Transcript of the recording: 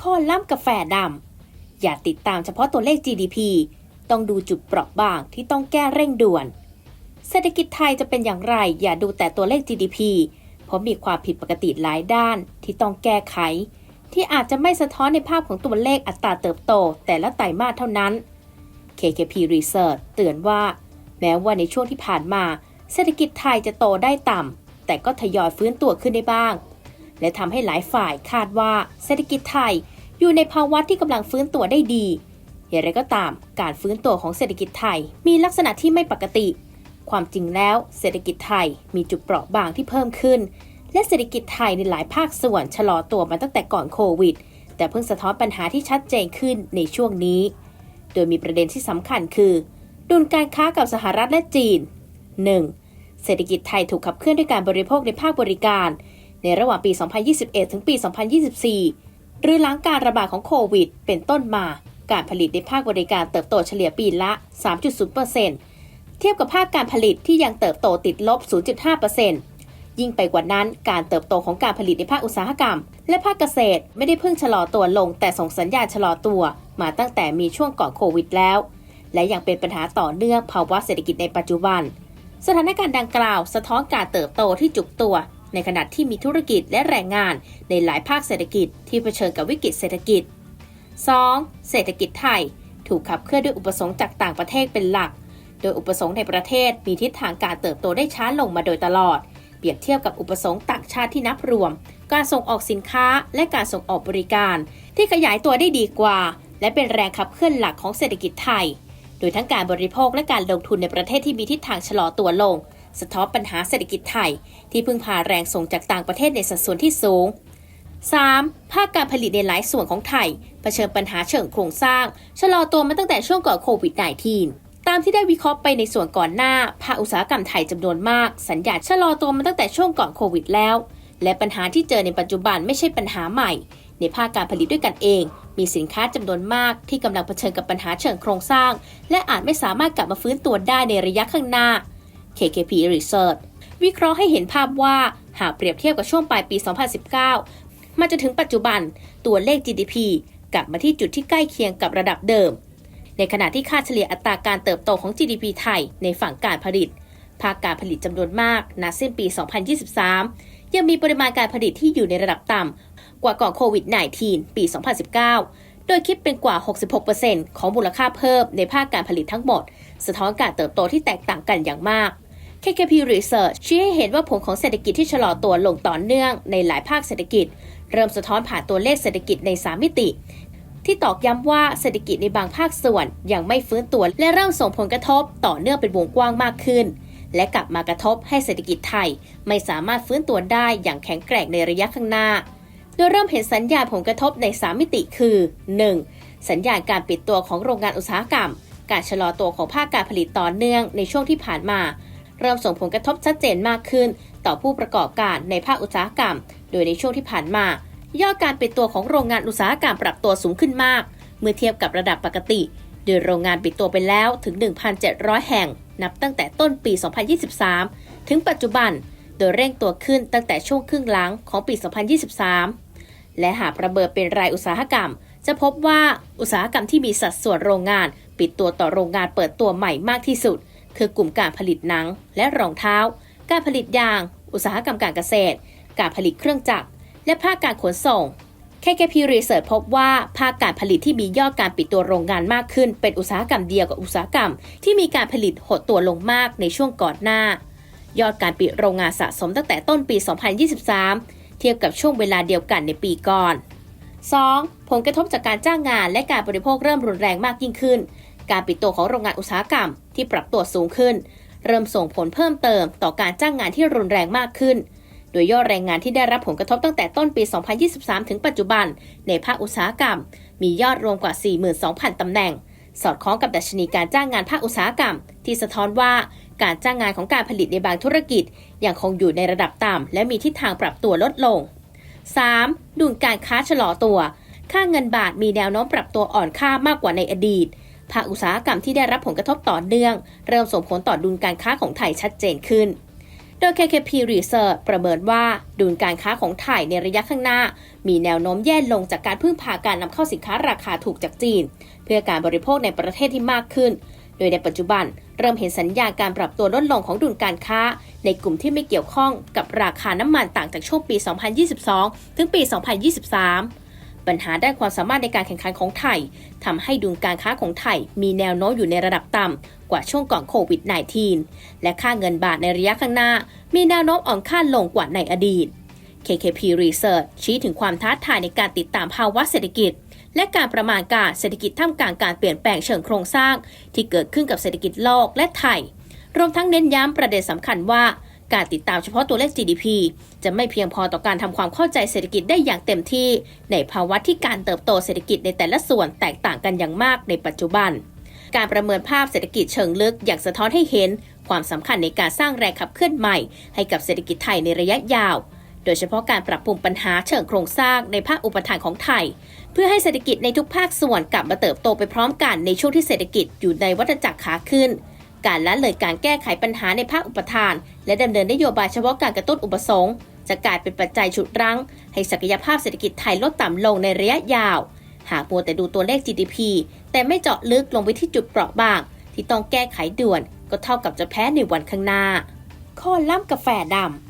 ข้อล่ำกาแฟดำอย่าติดตามเฉพาะตัวเลข GDP ต้องดูจุดเปราะบางที่ต้องแก้เร่งด่วน เศรษฐกิจไทยจะเป็นอย่างไร อย่าดูแต่ตัวเลข GDP เพราะมีความผิดปกติหลายด้านที่ต้องแก้ไข ที่อาจจะไม่สะท้อนในภาพของตัวเลขอัตราเติบโต แต่ละไตรมาสเท่านั้น KKP Research เตือนว่า แม้ว่าในช่วงที่ผ่านมา เศรษฐกิจไทยจะโตได้ต่ำแต่ก็ทยอยฟื้นตัวขึ้นได้บ้าง และทำให้หลายฝ่ายคาดว่าเศรษฐกิจไทย อยู่ในภาวะที่กำลังฟื้นตัวได้ดี อย่างไรก็ตาม การฟื้นตัวของเศรษฐกิจไทยมีลักษณะที่ไม่ปกติ ความจริงแล้ว เศรษฐกิจไทยมีจุดเปราะบางที่เพิ่มขึ้น และเศรษฐกิจไทยในหลายภาคส่วนชะลอตัวมาตั้งแต่ก่อนโควิด แต่เพิ่งสะท้อนปัญหาที่ชัดเจนขึ้นในช่วงนี้ โดยมีประเด็นที่สำคัญคือ ดุลการค้ากับสหรัฐและจีน 1. เศรษฐกิจไทยถูกขับเคลื่อนด้วยการบริโภคในภาคบริการ ในระหว่างปี 2021 ถึงปี 2024 หรือหลังการระบาดของโควิด เป็นต้นมา การผลิตในภาคบริการเติบโตเฉลี่ยปีละ 3.0%เทียบกับภาคการผลิตที่ยังเติบโตติดลบ 0.5%ยิ่งไปกว่านั้นการเติบโตของการผลิตในภาคอุตสาหกรรม และภาคเกษตรไม่ได้เพิ่งชะลอตัวลง แต่ส่งสัญญาณชะลอตัวมาตั้งแต่มีช่วงก่อนโควิดแล้ว และยังเป็นปัญหาต่อเนื่องภาวะเศรษฐกิจในปัจจุบัน สถานการณ์ดังกล่าว สะท้อนการเติบโตที่จุกตัว ในขณะที่มีธุรกิจและแรงงานในหลายภาคเศรษฐกิจที่เผชิญกับวิกฤตเศรษฐกิจ 2. เศรษฐกิจไทย ถูกขับเคลื่อนด้วยอุปสงค์จากต่างประเทศเป็นหลัก โดยอุปสงค์ในประเทศมีทิศทางการเติบโตได้ช้าลงมาโดยตลอด เปรียบเทียบกับอุปสงค์ต่างชาติที่นับรวม การส่งออกสินค้าและการส่งออกบริการ ที่ขยายตัวได้ดีกว่า และเป็นแรงขับเคลื่อนหลักของเศรษฐกิจไทย โดยทั้งการบริโภคและการลงทุนในประเทศที่มีทิศทางชะลอตัวลง สะท้อนปัญหาเศรษฐกิจไทย ที่พึ่งพาแรงส่งจากต่างประเทศในสัดส่วนที่สูง 3. ภาคการผลิตในหลายส่วนของไทยเผชิญปัญหาเชิงโครงสร้าง ชะลอตัวมาตั้งแต่ช่วงก่อนโควิด -19 ตามที่ได้วิเคราะห์ไปในส่วนก่อนหน้า ภาคอุตสาหกรรมไทยจำนวนมาก สัญญาชะลอตัวมาตั้งแต่ช่วงก่อนโควิดแล้ว และปัญหาที่เจอในปัจจุบันไม่ใช่ปัญหาใหม่ ในภาคการผลิตด้วยกันเอง มีสินค้าจำนวนมากที่กำลังเผชิญกับปัญหาเชิงโครงสร้าง และอาจไม่สามารถกลับมาฟื้นตัวได้ในระยะข้างหน้า KKP Research วิเคราะห์ให้เห็นภาพว่าหากเปรียบเทียบกับช่วงปลายปี 2019 มาจนถึงปัจจุบันตัวเลข GDP กลับมาที่จุดที่ใกล้เคียงกับระดับเดิม ในขณะที่ค่าเฉลี่ยอัตราการเติบโตของ GDP ไทยในฝั่งการผลิต ภาคการผลิตจำนวนมากณสิ้นปี 2023 ยังมีปริมาณการผลิตที่อยู่ในระดับต่ำกว่าก่อนโควิด -19 ปี 2019 โดยคิดเป็นกว่า 66%ของมูลค่าเพิ่มในภาคการผลิตทั้งหมด สะท้อนการเติบโตที่แตกต่างกันอย่างมาก KKP Research ชี้ให้เห็นว่าผลของเศรษฐกิจที่ชะลอตัวลงต่อเนื่องในหลายภาคเศรษฐกิจ เริ่มสะท้อนผ่านตัวเลขเศรษฐกิจใน 3 มิติ ที่ตอกย้ำว่าเศรษฐกิจในบางภาคส่วนยังไม่ฟื้นตัวและเริ่มส่งผลกระทบต่อเนื่องเป็นวงกว้างมากขึ้น และกลับมากระทบให้เศรษฐกิจไทย ไม่สามารถฟื้นตัวได้อย่างแข็งแกร่งในระยะข้างหน้า โดยเริ่มเห็นสัญญาณผลกระทบใน 3 มิติคือ 1. สัญญาณการปิดตัวของโรงงานอุตสาหกรรม การชะลอตัวของภาคการผลิตต่อเนื่องในช่วงที่ผ่านมา เริ่มส่งผลกระทบชัดเจนมากขึ้น ต่อผู้ประกอบการในภาคอุตสาหกรรม โดยในช่วงที่ผ่านมายอดการปิดตัวของโรงงานอุตสาหกรรมปรับตัวสูงขึ้นมาก เมื่อเทียบกับระดับปกติ โดยโรงงานปิดตัวไปแล้วถึง 1,700 แห่ง นับตั้งแต่ต้นปี 2023 ถึงปัจจุบัน โดยเร่งตัวขึ้นตั้งแต่ช่วงครึ่งหลังของปี 2023 และหากประเบิดเป็นรายอุตสาหกรรม จะพบว่าอุตสาหกรรมที่มีสัดส่วนโรงงาน ปิดตัวต่อโรงงานเปิดตัวใหม่มากที่สุด คือกลุ่มการผลิตหนังและรองเท้า การผลิตยาง อุตสาหกรรมการเกษตร การผลิตเครื่องจักร และภาคการขนส่ง KKP Research พบว่าภาคการผลิตที่มียอดการปิดตัวโรงงานมากขึ้น เป็นอุตสาหกรรมเดียวกับอุตสาหกรรม ที่มีการผลิตหดตัวลงมากในช่วงก่อนหน้า ยอดการปิดโรงงานสะสมตั้งแต่ต้นปี 2023 เทียบกับช่วงเวลาเดียวกันในปีก่อน 2. ผลกระทบจากการจ้างงานและการบริโภคเริ่มรุนแรงมากยิ่งขึ้น การปิดตัวของโรงงานอุตสาหกรรม ที่ปรับตัวสูงขึ้น เริ่มส่งผลเพิ่มเติมต่อการจ้างงานที่รุนแรงมากขึ้น โดยยอดแรงงานที่ได้รับผลกระทบตั้งแต่ต้นปี 2023 ถึงปัจจุบัน ในภาคอุตสาหกรรม มียอดรวมกว่า 42,000 ตำแหน่ง สอดคล้องกับดัชนีการจ้างงานภาคอุตสาหกรรม ที่สะท้อนว่าการจ้างงานของการผลิตในบางธุรกิจยังคงอยู่ในระดับต่ำและมีทิศทางปรับตัวลดลง 3. ดุลการค้าชะลอตัว ค่าเงินบาทมีแนวโน้มปรับตัวอ่อนค่ามากกว่าในอดีต ภาคอุตสาหกรรมที่ได้รับผลกระทบต่อเนื่อง เริ่มส่งผลต่อดุลการค้าของไทยชัดเจนขึ้น โดย KKP Research ประเมินว่าดุลการค้าของไทยในระยะข้างหน้า มีแนวโน้มแย่ลงจากการพึ่งพาการนำเข้าสินค้าราคาถูกจากจีน เพื่อการบริโภคในประเทศที่มากขึ้น โดยในปัจจุบันเริ่มเห็นสัญญาณการปรับตัวลดลงของดุลการค้า ในกลุ่มที่ไม่เกี่ยวข้องกับราคาน้ำมันต่างจากช่วงปี 2022 ถึงปี 2023 ปัญหาด้านความสามารถในการแข่งขันของไทยทำให้ดุลการค้าของไทย มีแนวโน้มอยู่ในระดับต่ำกว่าช่วงก่อนโควิด -19 และค่าเงินบาทในระยะข้างหน้า มีแนวโน้มอ่อนค่าลงกว่าในอดีต KKP Research ชี้ถึงความท้าทายในการติดตามภาวะเศรษฐกิจ และการประมาณการเศรษฐกิจท่ามกลางการเปลี่ยนแปลงเชิงโครงสร้าง ที่เกิดขึ้นกับเศรษฐกิจโลกและไทย รวมทั้งเน้นย้ำประเด็นสำคัญว่า การติดตามเฉพาะตัวเลข GDP จะไม่เพียงพอต่อการทำความเข้าใจเศรษฐกิจได้อย่างเต็มที่ ในภาวะที่การเติบโตเศรษฐกิจในแต่ละส่วนแตกต่างกันอย่างมากในปัจจุบัน การประเมินภาพเศรษฐกิจเชิงลึกอย่างสะท้อนให้เห็น ความสำคัญในการสร้างแรงขับเคลื่อนใหม่ ให้กับเศรษฐกิจไทยในระยะยาว โดยเฉพาะการปรับปรุงปัญหาเชิงโครงสร้างในภาคอุปทานของไทย เพื่อให้เศรษฐกิจในทุกภาคส่วนกลับมาเติบโตไปพร้อมกันในช่วงที่เศรษฐกิจอยู่ในวัฏจักรขาขึ้น การละเลยการแก้ไขปัญหาในภาคอุปทาน และดำเนินนโยบายเฉพาะการกระตุ้นอุปสงค์จะกลายเป็นปัจจัยฉุดรั้ง ให้ศักยภาพเศรษฐกิจไทยลดต่ำลงในระยะยาว หากมัวแต่ดูตัวเลข GDP แต่ไม่เจาะลึกลงไปที่จุดเปราะบาง ที่ต้องแก้ไขด่วนก็เท่ากับจะแพ้ในวันข้างหน้า ข้อล่ำกาแฟดำ